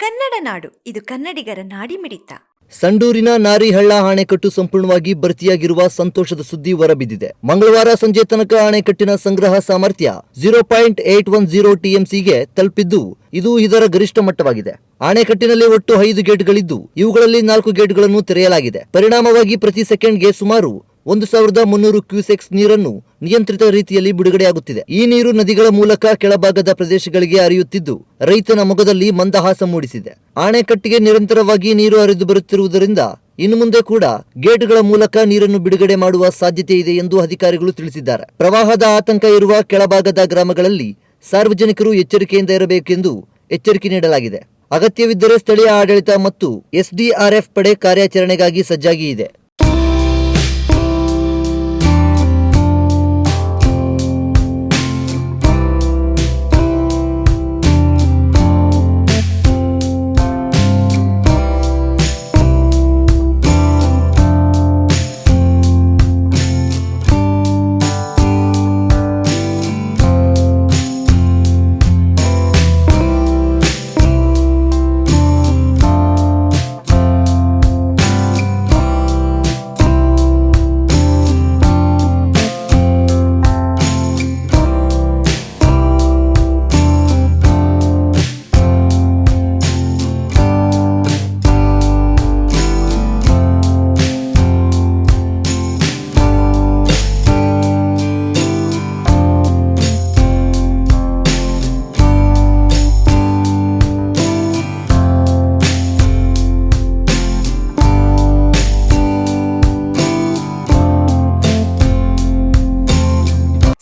ಕನ್ನಡ ನಾಡು, ಇದು ಕನ್ನಡಿಗರ ನಾಡಿಮಿಡಿತ. ಸಂಡೂರಿನ ನಾರಿಹಳ್ಳ ಅಣೆಕಟ್ಟು ಸಂಪೂರ್ಣವಾಗಿ ಭರ್ತಿಯಾಗಿರುವ ಸಂತೋಷದ ಸುದ್ದಿ ಹೊರಬಿದ್ದಿದೆ. ಮಂಗಳವಾರ ಸಂಜೆ ತನಕ ಅಣೆಕಟ್ಟಿನ ಸಂಗ್ರಹ ಸಾಮರ್ಥ್ಯ zero point eight one zero ಟಿಎಂಸಿಗೆ ತಲುಪಿದ್ದು, ಇದು ಇದರ ಗರಿಷ್ಠ ಮಟ್ಟವಾಗಿದೆ. ಅಣೆಕಟ್ಟಿನಲ್ಲಿ ಒಟ್ಟು ಐದು ಗೇಟ್ಗಳಿದ್ದು, ಇವುಗಳಲ್ಲಿ ನಾಲ್ಕು ಗೇಟ್ಗಳನ್ನು ತೆರೆಯಲಾಗಿದೆ. ಪರಿಣಾಮವಾಗಿ ಪ್ರತಿ ಸೆಕೆಂಡ್ಗೆ ಸುಮಾರು ಒಂದು ಸಾವಿರದ ಮುನ್ನೂರು ಕ್ಯೂಸೆಕ್ಸ್ ನೀರನ್ನು ನಿಯಂತ್ರಿತ ರೀತಿಯಲ್ಲಿ ಬಿಡುಗಡೆಯಾಗುತ್ತಿದೆ. ಈ ನೀರು ನದಿಗಳ ಮೂಲಕ ಕೆಳಭಾಗದ ಪ್ರದೇಶಗಳಿಗೆ ಹರಿಯುತ್ತಿದ್ದು, ರೈತನ ಮೊಗದಲ್ಲಿ ಮಂದಹಾಸ ಮೂಡಿಸಿದೆ. ಆಣೆಕಟ್ಟಿಗೆ ನಿರಂತರವಾಗಿ ನೀರು ಹರಿದು ಬರುತ್ತಿರುವುದರಿಂದ ಇನ್ನು ಮುಂದೆ ಕೂಡ ಗೇಟ್ಗಳ ಮೂಲಕ ನೀರನ್ನು ಬಿಡುಗಡೆ ಮಾಡುವ ಸಾಧ್ಯತೆ ಇದೆ ಎಂದು ಅಧಿಕಾರಿಗಳು ತಿಳಿಸಿದ್ದಾರೆ. ಪ್ರವಾಹದ ಆತಂಕ ಇರುವ ಕೆಳಭಾಗದ ಗ್ರಾಮಗಳಲ್ಲಿ ಸಾರ್ವಜನಿಕರು ಎಚ್ಚರಿಕೆಯಿಂದ ಇರಬೇಕೆಂದು ಎಚ್ಚರಿಕೆ ನೀಡಲಾಗಿದೆ. ಅಗತ್ಯವಿದ್ದರೆ ಸ್ಥಳೀಯ ಆಡಳಿತ ಮತ್ತು ಎಸ್ಡಿಆರ್ಎಫ್ ಪಡೆ ಕಾರ್ಯಾಚರಣೆಗಾಗಿ ಸಜ್ಜಾಗಿ ಇದೆ.